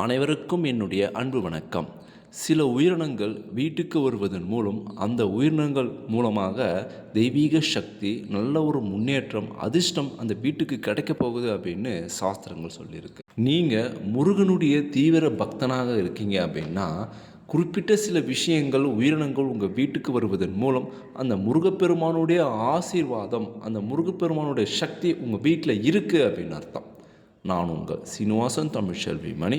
அனைவருக்கும் என்னுடைய அன்பு வணக்கம். சில உயிரினங்கள் வீட்டுக்கு வருவதன் மூலம் அந்த உயிரினங்கள் மூலமாக தெய்வீக சக்தி நல்ல ஒரு முன்னேற்றம் அதிர்ஷ்டம் அந்த வீட்டுக்கு கிடைக்க போகுது அப்படின்னு சாஸ்திரங்கள் சொல்லியிருக்கு. நீங்கள் முருகனுடைய தீவிர பக்தனாக இருக்கீங்க அப்படின்னா குறிப்பிட்ட சில விஷயங்கள் உயிரினங்கள் உங்கள் வீட்டுக்கு வருவதன் மூலம் அந்த முருகப்பெருமானுடைய ஆசீர்வாதம் அந்த முருகப்பெருமானுடைய சக்தி உங்கள் வீட்டில் இருக்குது அப்படின்னு அர்த்தம். நான் உங்கள் சீனிவாசன் தமிழ்ச்செல்வி மணி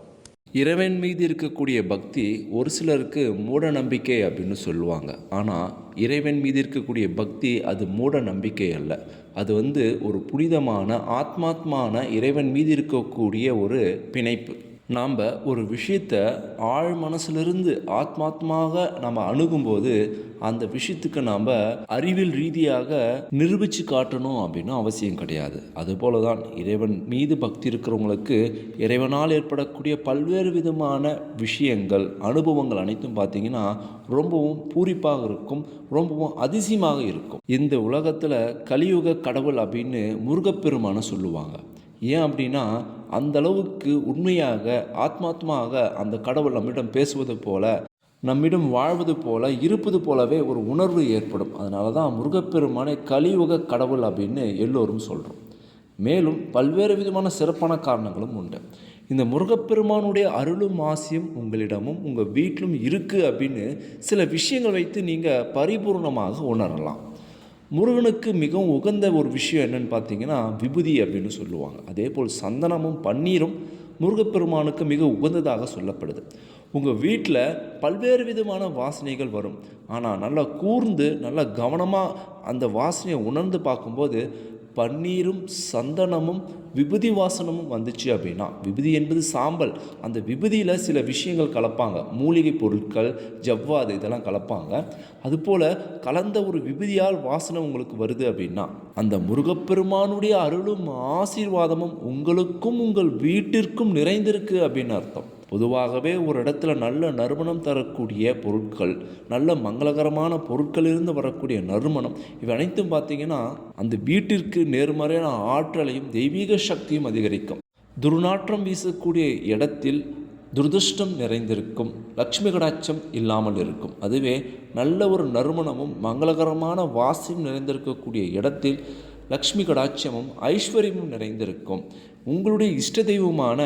இறைவன் மீது இருக்கக்கூடிய பக்தி ஒரு சிலருக்கு மூட நம்பிக்கை அப்படின்னு சொல்லுவாங்க. ஆனால் இறைவன் மீது இருக்கக்கூடிய பக்தி அது மூட நம்பிக்கை அல்ல. அது வந்து ஒரு புனிதமான ஆத்மாத்மான இறைவன் மீது இருக்கக்கூடிய ஒரு பிணைப்பு. நாம் ஒரு விஷயத்தை ஆழ் மனசிலிருந்து ஆத்மாத்மாக நம்ம அணுகும்போது அந்த விஷயத்துக்கு நாம் அறிவியல் ரீதியாக நிரூபித்து காட்டணும் அப்படின்னு அவசியம் கிடையாது. அதுபோல தான் இறைவன் மீது பக்தி இருக்கிறவங்களுக்கு இறைவனால் ஏற்படக்கூடிய பல்வேறு விதமான விஷயங்கள் அனுபவங்கள் அனைத்தும் பார்த்திங்கன்னா ரொம்பவும் பூரிப்பாக இருக்கும் ரொம்பவும் அதிசயமாக இருக்கும். இந்த உலகத்தில் கலியுக கடவுள் அப்படின்னு முருகப்பெருமான சொல்லுவாங்க. ஏன் அப்படின்னா அந்த அளவுக்கு உண்மையாக ஆத்மாத்மாக அந்த கடவுள் நம்மிடம் பேசுவது போல நம்மிடம் வாழ்வது போல இருப்பது போலவே ஒரு உணர்வு ஏற்படும். அதனால தான் முருகப்பெருமானை கலியுக கடவுள் அப்படின்னு எல்லோரும் சொல்கிறோம் மேலும் பல்வேறு விதமான சிறப்பான காரணங்களும் உண்டு. இந்த முருகப்பெருமானுடைய அருளும் ஆசியும் உங்களிடமும் உங்கள் வீட்டிலும் இருக்குது அப்படின்னு சில விஷயங்கள் வைத்து நீங்கள் பரிபூர்ணமாக உணரலாம். முருகனுக்கு மிகவும் உகந்த ஒரு விஷயம் என்னன்னு பார்த்தீங்கன்னா விபூதி அப்படின்னு சொல்லுவாங்க. அதே போல் சந்தனமும் பன்னீரும் முருகப்பெருமானுக்கு மிக உகந்ததாக சொல்லப்படுது. உங்கள் வீட்டில் பல்வேறு விதமான வாசனைகள் வரும். ஆனால் நல்லா கூர்ந்து நல்லா கவனமாக அந்த வாசனையை உணர்ந்து பார்க்கும்போது பன்னீரும் சந்தனமும் விபூதி வாசனமும் வந்துச்சு அப்படின்னா விபூதி என்பது சாம்பல். அந்த விபூதியில் சில விஷயங்கள் கலப்பாங்க. மூலிகை பொருட்கள் ஜவ்வாது இதெல்லாம் கலப்பாங்க. அதுபோல் கலந்த ஒரு விபூதியால் வாசனை உங்களுக்கு வருது அப்படின்னா அந்த முருகப்பெருமானுடைய அருளும் ஆசீர்வாதமும் உங்களுக்கும் உங்கள் வீட்டிற்கும் நிறைந்திருக்கு அப்படின்னு அர்த்தம். பொதுவாகவே ஒரு இடத்துல நல்ல நறுமணம் தரக்கூடிய பொருட்கள் நல்ல மங்களகரமான பொருட்களிலிருந்து வரக்கூடிய நறுமணம் இவை அனைத்தும் பார்த்தீங்கன்னா அந்த வீட்டிற்கு நேர்மறையான ஆற்றலையும் தெய்வீக சக்தியும் அதிகரிக்கும். துர்நாற்றம் வீசக்கூடிய இடத்தில் துரதிருஷ்டம் நிறைந்திருக்கும் லக்ஷ்மி கடாட்சம் இல்லாமல் இருக்கும். அதுவே நல்ல ஒரு நறுமணமும் மங்களகரமான வாசியும் நிறைந்திருக்கக்கூடிய இடத்தில் லக்ஷ்மி கடாட்சமும் ஐஸ்வர்யமும் நிறைந்திருக்கும். உங்களுடைய இஷ்ட தெய்வமான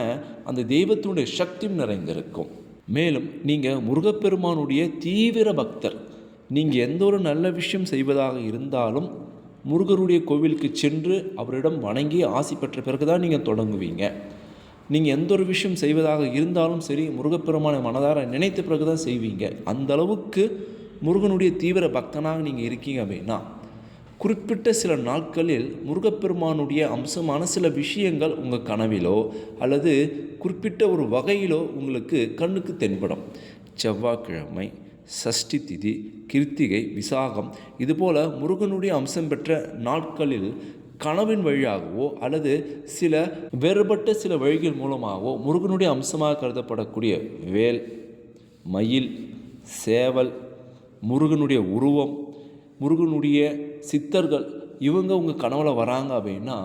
அந்த தெய்வத்தினுடைய சக்தியும் நிறைந்திருக்கும். மேலும் நீங்கள் முருகப்பெருமானுடைய தீவிர பக்தர். நீங்கள் எந்த ஒரு நல்ல விஷயம் செய்வதாக இருந்தாலும் முருகருடைய கோவிலுக்கு சென்று அவரிடம் வணங்கி ஆசி பெற்ற பிறகு தான் நீங்கள் தொடங்குவீங்க. நீங்கள் எந்த ஒரு விஷயம் செய்வதாக இருந்தாலும் சரி முருகப்பெருமானை மனதார நினைத்த பிறகு தான் செய்வீங்க. அந்த அளவுக்கு முருகனுடைய தீவிர பக்தனாக நீங்கள் இருக்கீங்க அப்படின்னா குறிப்பிட்ட சில நாட்களில் முருகப்பெருமானுடைய அம்சமான சில விஷயங்கள் உங்கள் கனவிலோ அல்லது குறிப்பிட்ட ஒரு வகையிலோ உங்களுக்கு கண்ணுக்கு தென்படும். செவ்வாய்க்கிழமை சஷ்டி திதி கிருத்திகை விசாகம் இதுபோல் முருகனுடைய அம்சம் பெற்ற நாட்களில் கனவின் வழியாகவோ அல்லது சில வேறுபட்ட சில வழிகள் மூலமாகவோ முருகனுடைய அம்சமாக கருதப்படக்கூடிய வேல் மயில் சேவல் முருகனுடைய உருவம் முருகனுடைய சித்தர்கள் இவங்க உங்கள் கனவுல வராங்க அப்படின்னா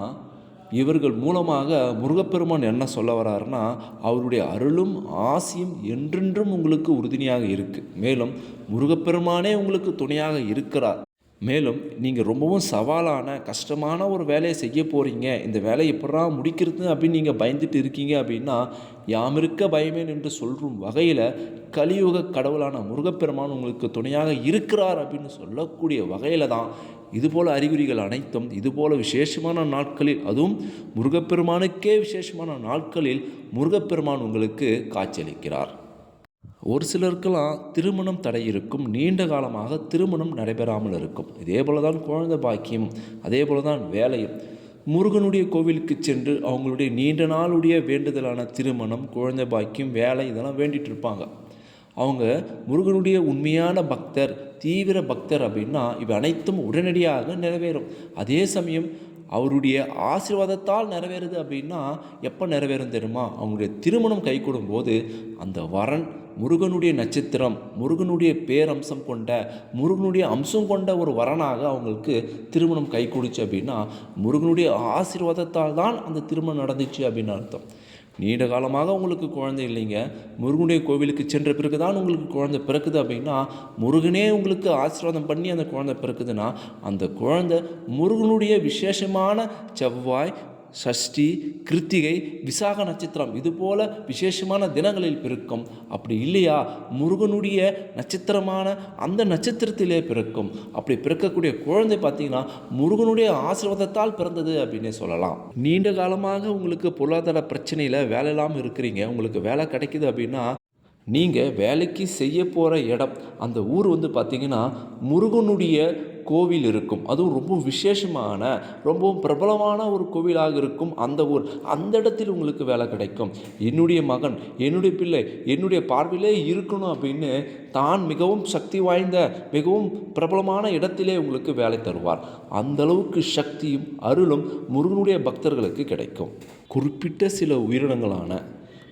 இவர்கள் மூலமாக முருகப்பெருமான் என்ன சொல்ல வராருன்னா அவருடைய அருளும் ஆசியும் என்றென்றும் உங்களுக்கு உறுதுணையாக இருக்குது மேலும் முருகப்பெருமானே உங்களுக்கு துணையாக இருக்கிறார். மேலும் நீங்கள் ரொம்பவும் சவாலான கஷ்டமான ஒரு வேலையை செய்ய போகிறீங்க இந்த வேலையை எப்படா முடிக்கிறது அப்படின்னு நீங்கள் பயந்துட்டு இருக்கீங்க அப்படின்னா யாம் இருக்க பயமேன் என்று சொல்லும் வகையில் கலியுக கடவுளான முருகப்பெருமான் உங்களுக்கு துணையாக இருக்கிறார் அப்படின்னு சொல்லக்கூடிய வகையில் தான் இதுபோல் அறிகுறிகள் அனைத்தும் இதுபோல் விசேஷமான நாட்களில் அதுவும் முருகப்பெருமானுக்கே விசேஷமான நாட்களில் முருகப்பெருமான் உங்களுக்கு காட்சியளிக்கிறார். ஒரு சிலருக்கெல்லாம் திருமணம் தடை இருக்கும் நீண்ட காலமாக திருமணம் நடைபெறாமல் இருக்கும். இதே போல தான் குழந்தை பாக்கியம் அதே போல தான் வேலையும். முருகனுடைய கோவிலுக்கு சென்று அவங்களுடைய நீண்ட நாளுடைய வேண்டுதலான திருமணம் குழந்தை பாக்கியம் வேலை இதெல்லாம் வேண்டிகிட்டு இருப்பாங்க. அவங்க முருகனுடைய உண்மையான பக்தர் தீவிர பக்தர் அப்படின்னா இவை அனைத்தும் உடனடியாக நிறைவேறும். அதே சமயம் அவருடைய ஆசீர்வாதத்தால் நிறைவேறுது அப்படின்னா எப்போ நிறைவேறும் தெரியுமா? அவங்களுடைய திருமணம் கைகூடும் போது அந்த வரன் முருகனுடைய நட்சத்திரம் முருகனுடைய பேரம்சம் கொண்ட முருகனுடைய அம்சம் கொண்ட ஒரு வரனாக அவங்களுக்கு திருமணம் கை கொடுச்சு அப்படின்னா முருகனுடைய ஆசீர்வாதத்தால் தான் அந்த திருமணம் நடந்துச்சு அப்படின்னு அர்த்தம். நீண்ட காலமாக உங்களுக்கு குழந்தை இல்லைங்க. முருகனுடைய கோவிலுக்கு சென்ற பிறகு தான் உங்களுக்கு குழந்தை பிறக்குது அப்படின்னா முருகனே உங்களுக்கு ஆசீர்வாதம் பண்ணி அந்த குழந்தை பிறக்குதுன்னா அந்த குழந்தை முருகனுடைய விசேஷமான செவ்வாய் சஷ்டி கிருத்திகை விசாக நட்சத்திரம் இதுபோல விசேஷமான தினங்களில் பிறக்கும். அப்படி இல்லையா? முருகனுடைய நட்சத்திரமான அந்த நட்சத்திரத்திலே பிறக்கும். அப்படி பிறக்கக்கூடிய குழந்தை பார்த்தீங்கன்னா முருகனுடைய ஆசீர்வாதத்தால் பிறந்தது அப்படின்னே சொல்லலாம். நீண்ட காலமாக உங்களுக்கு பொருளாதார பிரச்சனையில் வேலை இல்லாமல் இருக்கிறீங்க. உங்களுக்கு வேலை கிடைக்குது அப்படின்னா நீங்கள் வேலைக்கு செய்ய போகிற இடம் அந்த ஊர் வந்து பார்த்திங்கன்னா முருகனுடைய கோவில் இருக்கும். அதுவும் ரொம்ப விசேஷமான ரொம்பவும் பிரபலமான ஒரு கோவிலாக இருக்கும் அந்த ஊர். அந்த இடத்தில் உங்களுக்கு வேலை கிடைக்கும். என்னுடைய மகன் என்னுடைய பிள்ளை என்னுடைய பார்வையிலே இருக்கணும் அப்படின்னு தான் மிகவும் சக்தி வாய்ந்த மிகவும் பிரபலமான இடத்திலே உங்களுக்கு வேலை தருவார். அந்த அளவுக்கு சக்தியும் அருளும் முருகனுடைய பக்தர்களுக்கு கிடைக்கும். குறிப்பிட்ட சில உயிரினங்களான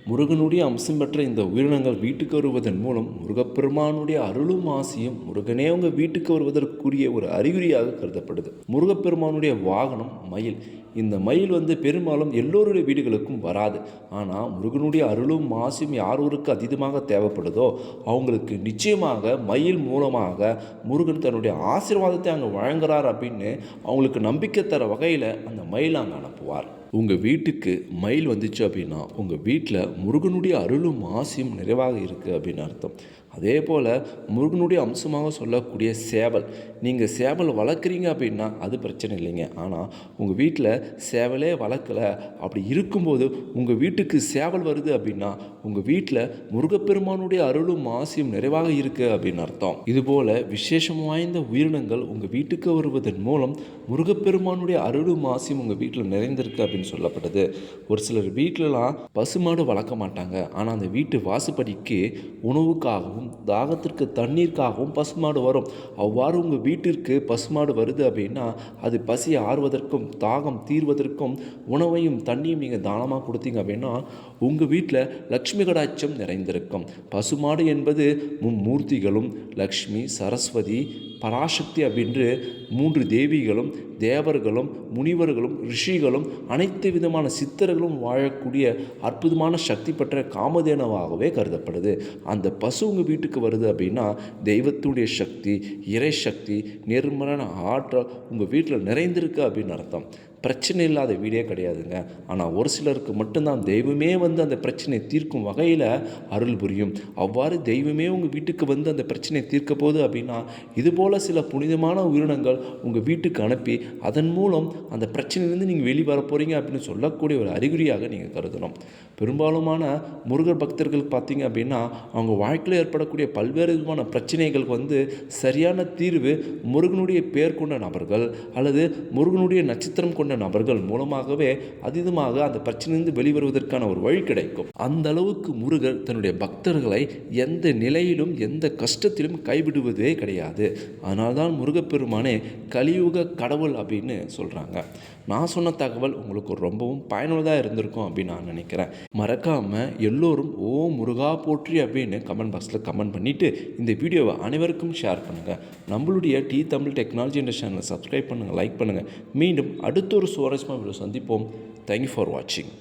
முருகனுடைய அம்சம் பெற்ற இந்த உயிரினங்கள் வீட்டுக்கு வருவதன் மூலம் முருகப்பெருமானுடைய அருளும் ஆசியும் முருகனே உங்கள் வீட்டுக்கு வருவதற்குரிய ஒரு அறிகுறியாக கருதப்படுது. முருகப்பெருமானுடைய வாகனம் மயில். இந்த மயில் வந்து பெரும்பாலும் எல்லோருடைய வீடுகளுக்கும் வராது. ஆனால் முருகனுடைய அருளும் மாசியும் யார் ஒருக்கு அதீதமாக தேவைப்படுதோ அவங்களுக்கு நிச்சயமாக மயில் மூலமாக முருகன் தன்னுடைய ஆசீர்வாதத்தை அங்கே வழங்குறார் அப்படின்னு அவங்களுக்கு நம்பிக்கை தர வகையில் அந்த மயில் அங்கே அனுப்புவார் உங்கள் வீட்டுக்கு மயில் வந்துச்சு அப்படின்னா உங்கள் வீட்டில் முருகனுடைய அருளும் ஆசியும் நிறைவாக இருக்குது அப்படின்னு அர்த்தம். அதே போல் முருகனுடைய அம்சமாக சொல்லக்கூடிய சேவல். நீங்கள் சேவல் வளர்க்குறீங்க அப்படின்னா அது பிரச்சனை இல்லைங்க. ஆனால் உங்கள் வீட்டில் சேவலே வளர்க்கலை. அப்படி இருக்கும்போது உங்கள் வீட்டுக்கு சேவல் வருது அப்படின்னா உங்கள் வீட்டில் முருகப்பெருமானுடைய அருளும் ஆசையும் நிறைவாக இருக்குது அப்படின்னு அர்த்தம். இதுபோல் விசேஷம் வாய்ந்த உயிரினங்கள் உங்கள் வீட்டுக்கு வருவதன் மூலம் முருகப்பெருமானுடைய அருளும் ஆசையும் உங்கள் வீட்டில் நிறைந்திருக்கு அப்படின்னு சொல்லப்பட்டது. ஒரு சிலர் வீட்டிலலாம் பசுமாடு வளர்க்க மாட்டாங்க. ஆனால் அந்த வீட்டு வாசுப்படிக்கு உணவுக்காகவும் தாகத்திற்கு தண்ணீருக்காகவும் பசுமாடு வரும். அவ்வாறு உங்கள் வீட்டிற்கு பசுமாடு வருது அப்படின்னா அது பசி ஆறுவதற்கும் தாகம் தீர்வதற்கும் உணவையும் தண்ணியும் நீங்கள் தானமாக கொடுத்தீங்க அப்படின்னா உங்கள் வீட்டில் லக்ஷ்மி கடாட்சம் நிறைந்திருக்கும். பசுமாடு என்பது மும்மூர்த்திகளும் லக்ஷ்மி சரஸ்வதி பராசக்தி அப்படின்று மூன்று தேவிகளும் தேவர்களும் முனிவர்களும் ரிஷிகளும் அனைத்து விதமான சித்தர்களும் வாழக்கூடிய அற்புதமான சக்தி பெற்ற காமதேனவாகவே கருதப்படுது. அந்த பசு உங்கள் வீட்டுக்கு வருது அப்படின்னா தெய்வத்துடைய சக்தி இறை சக்தி நேர்மறையான ஆற்றல் உங்கள் வீட்டில் நிறைந்திருக்கு அப்படின்னு அர்த்தம். பிரச்சனை இல்லாத வீடே கிடையாதுங்க. ஆனால் ஒரு சிலருக்கு மட்டும்தான் தெய்வமே வந்து அந்த பிரச்சனையை தீர்க்கும் வகையில் அருள் புரியும். அவ்வாறு தெய்வமே உங்கள் வீட்டுக்கு வந்து அந்த பிரச்சனையை தீர்க்க போகுது அப்படின்னா இதுபோல் சில புனிதமான உயிரினங்கள் உங்கள் வீட்டுக்கு அனுப்பி அதன் மூலம் அந்த பிரச்சனையிலேருந்து நீங்கள் வெளிவர போகிறீங்க அப்படின்னு சொல்லக்கூடிய ஒரு அறிகுறியாக நீங்கள் கருதணும். பெரும்பாலுமான முருகர் பக்தர்கள் பார்த்தீங்க அப்படின்னா அவங்க வாழ்க்கையில் ஏற்படக்கூடிய பல்வேறு விதமான பிரச்சனைகளுக்கு வந்து சரியான தீர்வு முருகனுடைய பேர் கொண்ட நபர்கள் அல்லது முருகனுடைய நட்சத்திரம் கொண்ட நபர்கள் மூலமாகவே அதிதமாக அந்த பிரச்சனையிலிருந்து வெளிவருவதற்கான ஒரு வழி கிடைக்கும். அந்த அளவுக்கு முருகர் தன்னுடைய பக்தர்களை எந்த நிலையிலும் எந்த கஷ்டத்திலும் கைவிடுவதே கிடையாது. அதனால்தான் முருகப்பெருமானே கலியுக கடவுள் அப்படின்னு சொல்கிறாங்க நான் சொன்ன தகவல் உங்களுக்கு ரொம்பவும் பயனுள்ளதாக இருந்திருக்கும் அப்படின்னு நான் நினைக்கிறேன். மறக்காமல் எல்லோரும் ஓ முருகா போற்றி அப்படின்னு கமெண்ட் பாக்ஸில் கமெண்ட் பண்ணிவிட்டு இந்த வீடியோவை அனைவருக்கும் ஷேர் பண்ணுங்கள் நம்மளுடைய டி தமிழ் டெக்னாலஜி என்ற சேனலை சப்ஸ்கிரைப் பண்ணுங்கள் லைக் பண்ணுங்கள் மீண்டும் அடுத்த ஒரு சுவாரஸ்யமான வீடியோ சந்திப்போம் தேங்க்யூ ஃபார் வாட்சிங்